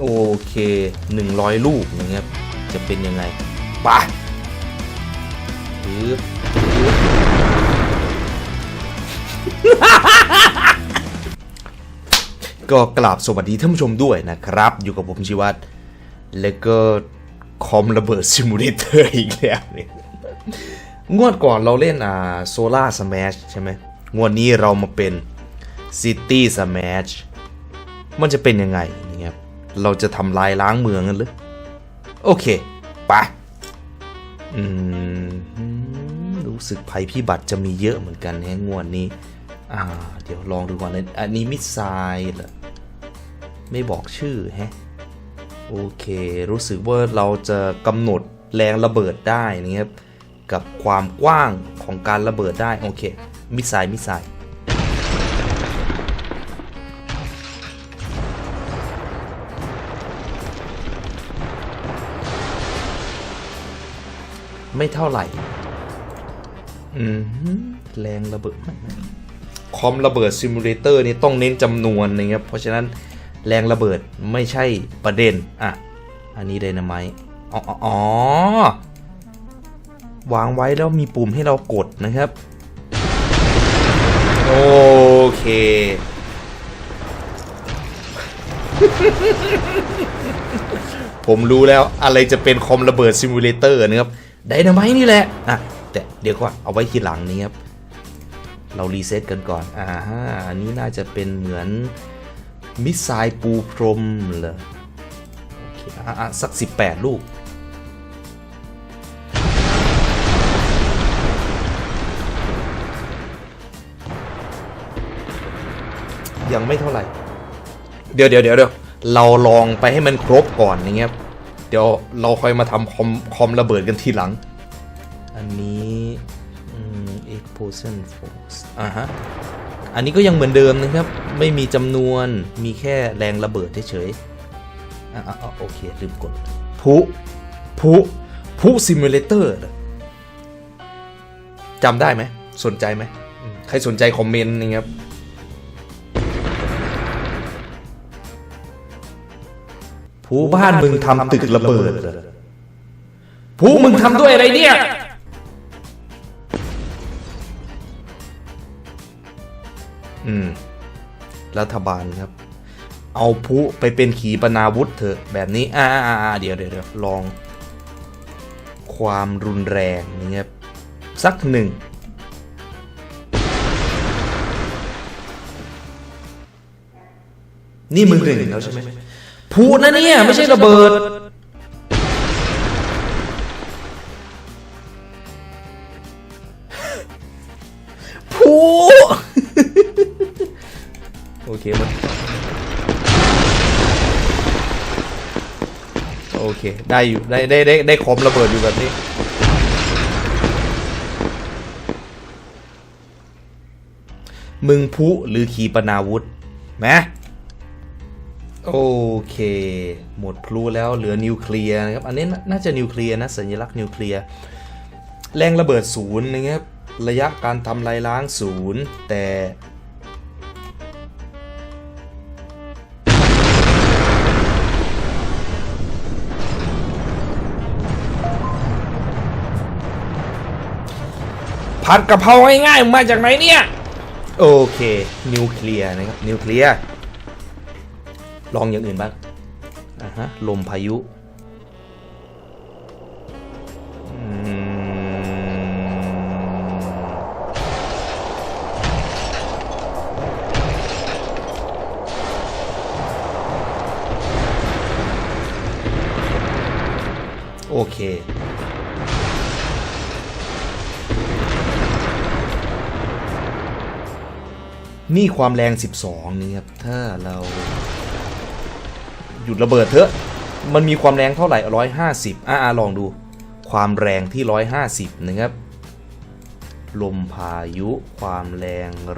โอเค 100 ลูกนะครับจะเป็นยังไงปปึ๊บปึ๊บก็กราบสวัสดีท่านผู้ชมด้วยนะครับ อยู่กับผมชิวัตรแล้วก็คอมระเบิดซิมูเลเตอร์อีกแล้วเนี่ยงวดก่อนเราเล่นอ่าโซล่าสแมชใช่ไหมงวดนี้เรามาเป็นซิตี้สแมชมันจะเป็นยังไง เราจะทำลายล้างเมืองกันหรือโอเคไปอืมรู้สึกภัยพิบัติจะมีเยอะเหมือนกันแฮะงวดนี้ อ่า เดี๋ยวลองดูก่อนเลยอันนี้มิสไซล์เหรอไม่บอกชื่อแฮะโอเค รู้สึกว่าเราจะกำหนดแรงระเบิดได้นะครับ กับความกว้างของการระเบิดได้ โอเค มิสไซล์มิสไซล์ ไม่เท่าไหร่ อืมแรงระเบิดไม่ไม่คอมระเบิดซิมูเลเตอร์นี่ต้องเน้นจำนวนนะครับ เพราะฉะนั้นแรงระเบิดไม่ใช่ประเด็น อะ อันนี้ไดนาไมต์อ๋ออ๋ออ๋อวางไว้แล้วมีปุ่มให้เรากดนะครับ โอเค ผมรู้แล้วอะไรจะเป็นคอมระเบิดซิมูเลเตอร์นะครับ ไดนาไมต์นี่แหละอะแต่เดี๋ยวก่อนเอาไว้ทีหลังนี้ครับเรารีเซ็ตกันก่อนอ่าฮะอันนี้น่าจะเป็นเหมือนมิสไซล์ปูพรมเหรอโอเคอะอะสัก 18 ลูกยังไม่เท่าไหร่เดี๋ยวเดี๋ยวเดี๋ยวเดี๋ยวเราลองไปให้มันครบก่อนอย่างเงี้ย เดี๋ยวเราค่อยมาทำคอมคอมระเบิดกันทีหลัง อันนี้อืม explosion force อ่าฮะ อันนี้ก็ยังเหมือนเดิมนะครับ ไม่มีจำนวนมีแค่แรงระเบิดเฉยๆอ่าอ่าโอเคลืมกดพุพุพุซิมูเลเตอร์จำได้ไหม สนใจไหมอืมใครสนใจคอมเมนต์นะครับ ผู้บ้านมึงทำตึกระเบิดหรอผู้มึงทำด้วยอะไรเนี่ย อืม รัฐบาลครับ เอาผู้ไปเป็นขีปนาวุธเถอะ แบบนี้ อ่าอ่าเดี๋ยวเดี๋ยวเดี๋ยวลอง ความรุนแรงนี่ครับ สักหนึ่งนี่มึงหนึ่งแล้วใช่ไหม พูนะเนี่ย ไม่ใช่ระเบิด พูโอเคมันโอเค ได้อยู่ ได้ได้ได้ได้คมระเบิดอยู่แบบนี้มึงพุหรือขีปนาวุธไหม โอเค หมดพลุแล้วเหลือนิวเคลียร์นะครับ อันนี้น่าน่าจะนิวเคลียร์นะสัญลักษณ์นิวเคลียร์แรงระเบิดศูนย์นะครับ ระยะการทำลายล้างศูนย์แต่ผัดกะเพราง่ายๆมาจากไหนเนี่ย โอเค นิวเคลียร์นะครับ นิวเคลียร์ ลองอย่างอื่นบ้างอ่าฮะลมพายุโอเคนี่ความแรง 12 นี่ครับ ถ้าเรา หยุดระเบิดเถอะ มันมีความแรงเท่าไหร่150อ่าลองดู ความแรงที่150นะครับ ลมพายุความแรง150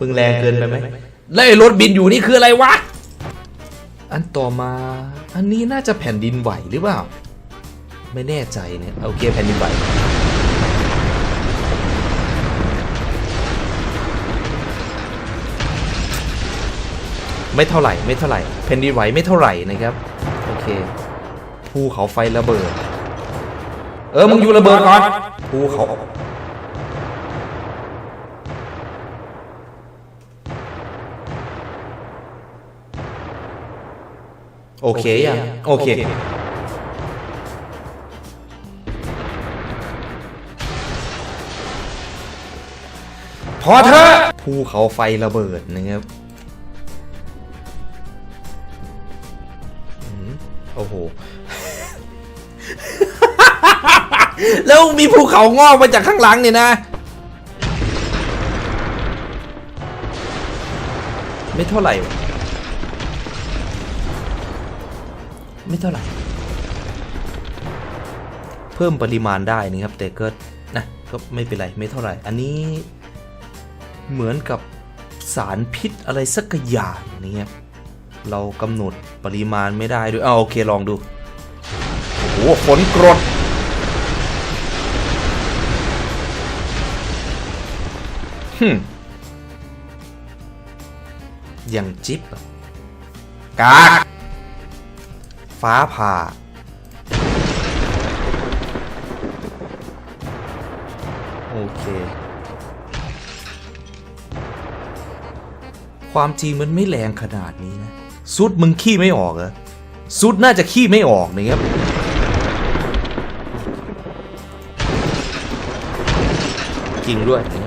มึงแรงเกินไปไหมแล้วไอ้รถบินอยู่นี่คืออะไรวะ อันต่อมา อันนี้น่าจะแผ่นดินไหวหรือเปล่า ไม่แน่ใจเนี่ยโอเคแผ่นดินไหวไม่เท่าไหร่ไม่เท่าไหร่แผ่นดินไหวไม่เท่าไหร่นะครับโอเคภูเขาไฟระเบิด เออมึงอยู่ระเบิดก่อนภูเขา โอเคยังโอเค พอเถอะภูเขาไฟระเบิดนะครับอืมโอ้โห แล้วมีภูเขางอกมาจากข้างหลังเนี่ยนะ ไม่เท่าไหร่ ไม่เท่าไหร่ เพิ่มปริมาณได้นะครับ แต่ก็นะก็ไม่เป็นไรไม่เท่าไหร่ อันนี้เหมือนกับสารพิษอะไรสักอย่างนี่ครับเรากำหนดปริมาณไม่ได้ด้วยอ้าโอเคลองดู โอ้โหฝนกรดฮึอย่างจิ๊บกาก ฟ้าผ่า โอเค ความจริงมันไม่แรงขนาดนี้นะ ซุดมึงขี้ไม่ออกเหรอ ซุดน่าจะขี้ไม่ออกนะครับจริงด้วยนะ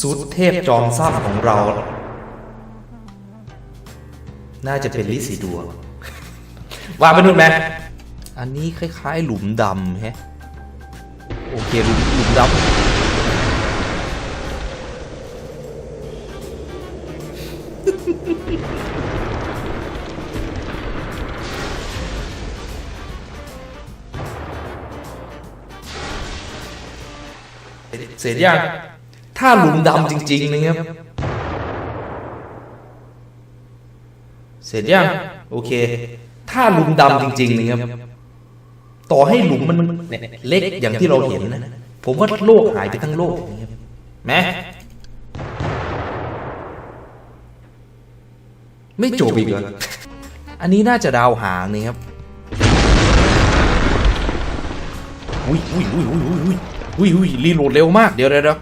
สุดเทพจอมทรัพย์ของเรา น่าจะเป็นลิสีดวงว่าไปนู่นไหมอันนี้คล้าย ๆ หลุมดำแฮะ โอเคหลุมหลุมดำเสร็จยัง ถ้าหลุมดำจริง ๆ นะครับ เสร็จยังโอเค ถ้าหลุมดำจริง ๆ นะครับ ต่อให้หลุมมันเล็กอย่างที่เราเห็นนะ ผมว่าโลกหายไปทั้งโลกนะครับแม้ไม่จบอีกเหรออันนี้น่าจะดาวหางนี่ครับ อุ้ยอุ้ยอุ้ยอุ้ยอุ้ยอุ้ยอุ้ยรีโหลดเร็วมาก เดี๋ยวเดี๋ยว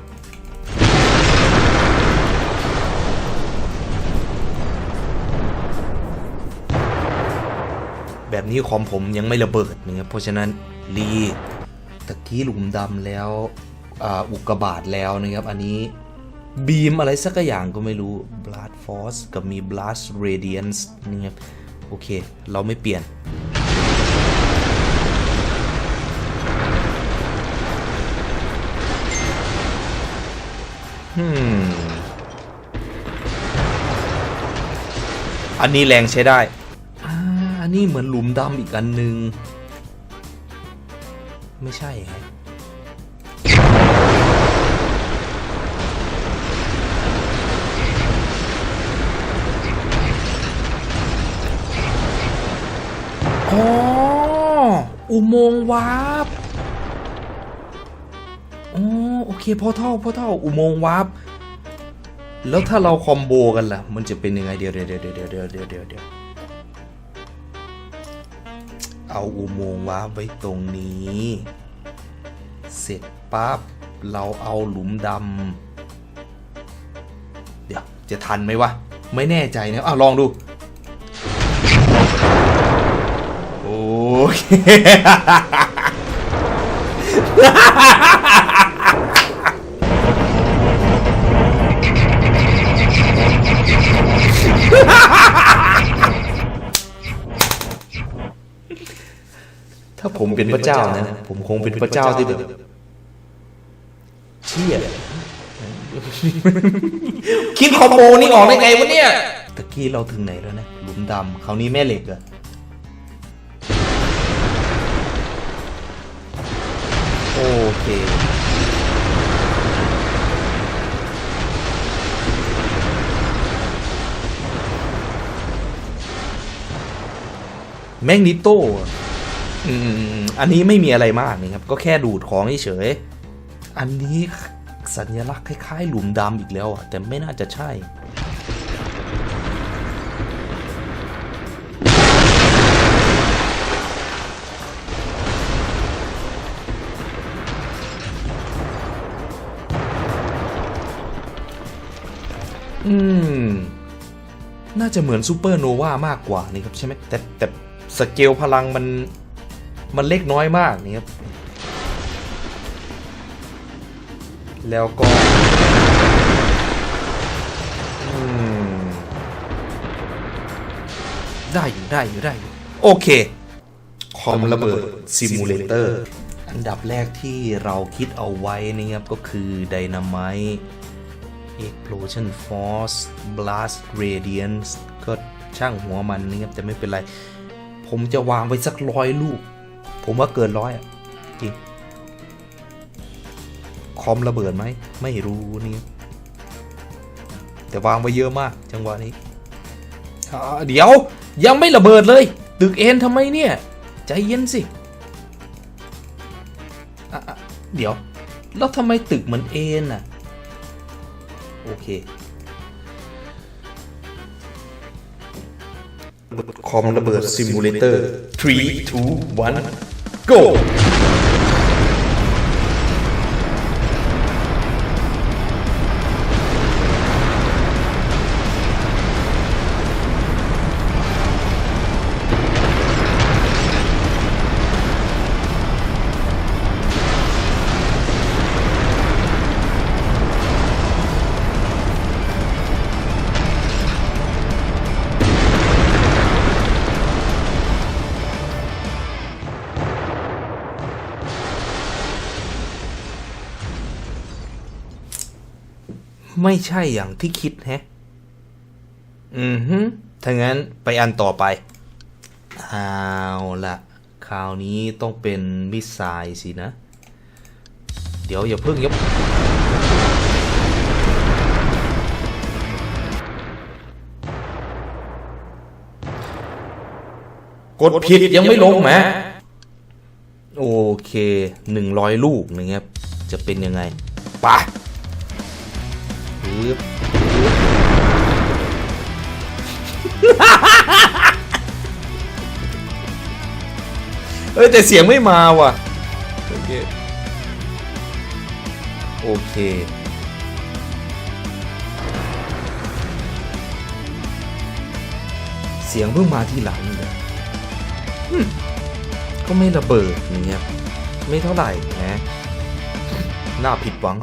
แบบนี้คอมผมยังไม่ระเบิดนะครับเพราะฉะนั้นรีตะกี้หลุมดำแล้วอ,อุกกาบาตแล้วนะครับ อันนี้บีมอะไรสักอย่างก็ไม่รู้ Blast Force กับมี Blast Radiance นะครับ โอเค เราไม่เปลี่ยน อันนี้แรงใช้ได้ นนี้เหมือนหลุมดำอีกอันหนึ่งไม่ใช่ฮะอ๋ออุโมงค์วาร์ปอ๋อโอเคพอเท่าพอเท่าอุโมงค์วาร์ปแล้วถ้าเราคอมโบกันล่ะ มันจะเป็นยังไงเดี๋ยวเดี๋ยวเดี๋ยวเดี๋ยวเดี๋ยวเดี๋ยว เอาอุโมงค์วาร์ปไว้ตรงนี้ เสร็จปั๊บเราเอาหลุมดำเดี๋ยวจะทันไหมวะ ไม่แน่ใจนะอะลองดู โอเค ถ้าผมเป็นพระเจ้านะ ผมคงเป็นพระเจ้าที่แบบเชี่ยคิดคอมโบนี่ออกได้ไงวะเนี่ย ตะกี้เราถึงไหนแล้วนะ หลุมดำคราวนี้แม่เหล็กอะโอเคแมกนิโต้ อืมอันนี้ไม่มีอะไรมากนะครับ ก็แค่ดูดของเฉยอันนี้สัญลักษณ์คล้ายๆ หลุมดำอีกแล้วอะ แต่ไม่น่าจะใช่ อืม น่าจะเหมือนซูเปอร์โนวามากกว่านี่ครับใช่ไหมแต่แต่สเกลพลังมัน มันเล็กน้อยมากนี่ครับ แล้วก็ได้อยู่ได้อยู่ได้อยู่โอเคคอมระเบิดซิมูเลเตอร์อันดับแรกที่เราคิดเอาไว้นะครับ ก็คือ Dynamite Explosion Force Blast Radiance ก็ช่างหัวมันนะครับ แต่ไม่เป็นไร ผมจะวางไว้สักร้อยลูก ผมว่าเกินร้อยอะจริงคอมระเบิดไหม ไม่รู้นี่ แต่วางไว้เยอะมาก จังหวะนี้เดี๋ยวยังไม่ระเบิดเลย ตึกเอ็นทำไมเนี่ย ใจเย็นสิเดี๋ยว แล้วทำไมตึกเหมือนเอ็นอะ โอเคคอมระเบิดซิมูเลเตอร์ 3 2 1 go ไม่ใช่อย่างที่คิดแฮะ อือฮึถ้างั้นไปอันต่อไป เอาละคราวนี้ต้องเป็นมิสไซล์สินะ เดี๋ยวอย่าเพิ่งยกกดผิดยังไม่ลงแมโอเคหนึ่งร้อยลูกนะครับจะเป็นยังไงไปะ ปึ๊บเอ้ยแต่เสียงไม่มาว่ะ โอเค โอเคเสียงเพิ่งมาทีหลังเลยก็ไม่ระเบิดอย่างเงี้ย ไม่เท่าไหร่นะ น่าผิดหวัง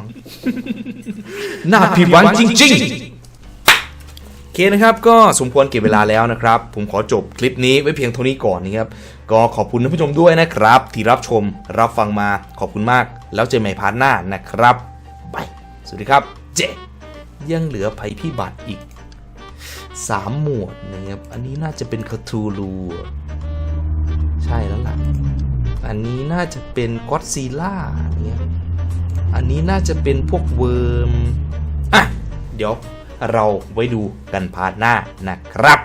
น่าผิดหวังจริงๆโอเคนะครับก็สมควรเก็บเวลาแล้วนะครับ ผมขอจบคลิปนี้ไว้เพียงเท่านี้ก่อนนะครับก็ขอบคุณท่านผู้ชมด้วยนะครับ ที่รับชมรับฟังมาขอบคุณมาก แล้วเจอใหม่พาร์ทหน้านะครับบายสวัสดีครับ เจยังเหลือภัยพิบัติอีก 3 หมวดนะครับอันนี้น่าจะเป็นคาทูลูใช่แล้วล่ะอันนี้น่าจะเป็นก็อดซีล่าเนี่ย อันนี้น่าจะเป็นพวกเวิร์มอะ เดี๋ยวเราไว้ดูกันพาร์ทหน้านะครับ